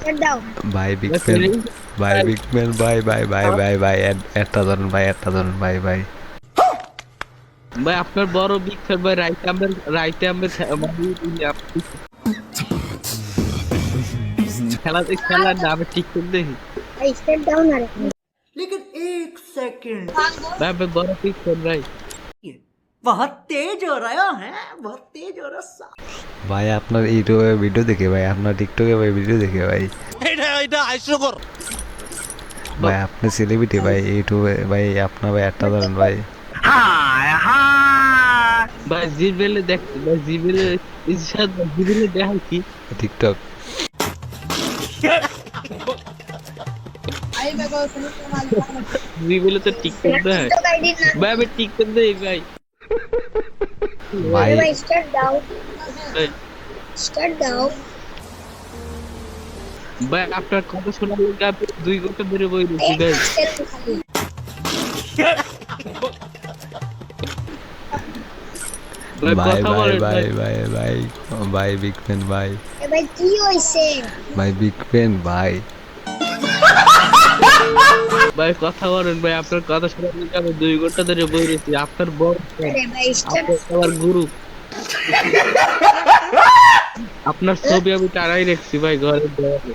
Start দাও ভাই big fan ভাই বিগ ফ্যান ভাই ভাই ভাই ভাই ভাই এড- একটা ধরুন ভাই একটা ধরুন ভাই ভাই ভাই আপনার বড় বিগ ফ্যান ভাই রাইতে আমরা রাইতে আমরা খে- মানে ইয়ে আপনি- খেলা দেখ খেলা না আমি টিকটক দেখি ভাই স্টার্ট দাও না রে लेकिन एक सेकंड ভাই আমি বড় বিগ ফ্যান ভাই बहुत तेज हो रहा है बहुत तेज हो रहा है ভাই আপনার ইউটিউবে ভিডিও দেখে ভাই আপনার টিকটকে ভাই ভিডিও দেখে ভাই। এটা এটা হাস্যকর। ভাই আপনি সেলিব্রিটি ভাই ইউটিউবে ভাই আপনার ভাই একটা ধরুন ভাই। ভাই জিবেলে দেখ ভাই জিবেলে ইনশাদ জিবেলে দেখাই কি? টিকটক জিবেলে তো টিকটক দেয় আইডি ভাই আমি টিকটক দেই ভাই। ভাই ভাই স্টার্ট দাও ভাই স্টার্ট দাও ভাই আপনার কথা শোনার লোক আপনি দুই ঘণ্টা ধরে বই স্টার্ট খালি ভাই ভাই ভাই ভাই ভাই ভাই। ভাই ভাই বিগ ফ্যান ভাই এ ভাই কি হইছে? ভাই বিগ ফ্যান ভাই ভাই কথা বলেন ভাই আপনার কথা লোক আমি দুই ঘণ্টা ধরে বই রয়েছি আপনার বড় আমার গুরু আপনার ছবি আমি টানাই রাখছি ভাই ঘরে দেওয়ালে।